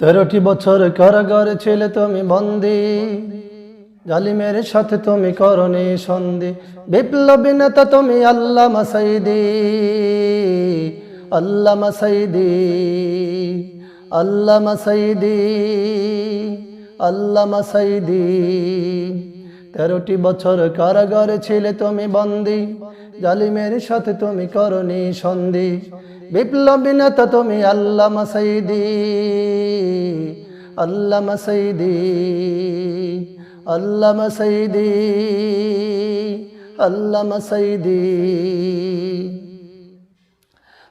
তেরোটি বছর কারাগারে ছিলে তুমি বন্দি। জালিমের সাথে তুমি করণে সন্ধি। বিপ্লবী নেতা তুমি আল্লাহ মাসাইদি আল্লাহ মাসাইদি আল্লাহ মাসাইদি আল্লাহ মাসাইদি তেরোটি বছর কারাগারে ছিলে তুমি বন্দি। জালিমের সাথে তুমি করণী সন্ধি। বিপ্লবী তুমি আল্লাহ মাসাইদি আল্লাহ মাসাইদি আল্লাহ মাসাইদি আল্লাহ মাসাইদি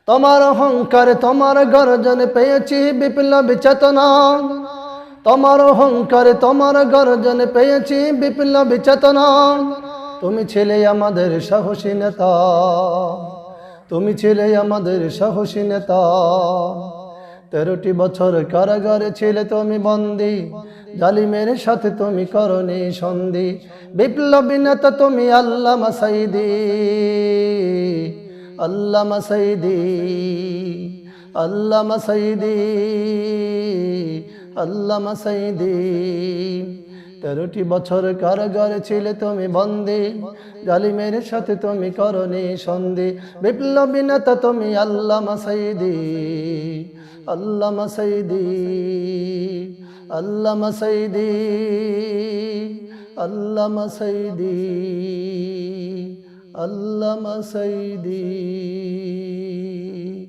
তোমার অহংকারে, তোমার গর্জনে পেয়েছি বিপ্লবী চেতনা। তোমার অহংকারে, তোমার গর্জনে পেয়েছি বিপ্লবী চেতনা। তুমি ছিলে আমাদের সাহসী নেতা। তুমি ছিলে আমাদের সাহসী নেতা। তেরোটি বছর কারাগারে ছিলে তুমি বন্দি। জালিমের সাথে তুমি করনি সন্ধি। বিপ্লবী নেতা তুমি আল্লাহ মাসাইদি আল্লাহ মাসাইদি আল্লাহ মাসাইদি আল্লাহ মাসাইদি তেরোটি বছর কারাগারে ছিলে তুমি বন্দি। জালিমের সাথে তুমি করনি সন্ধি। বিপ্লবী নেতা তুমি আল্লাহ মাসাইদি আল্লাহ মাসাইদি আল্লাহ মাসাইদি আল্লাহ মাসাইদি আল্লাহ মাসাইদি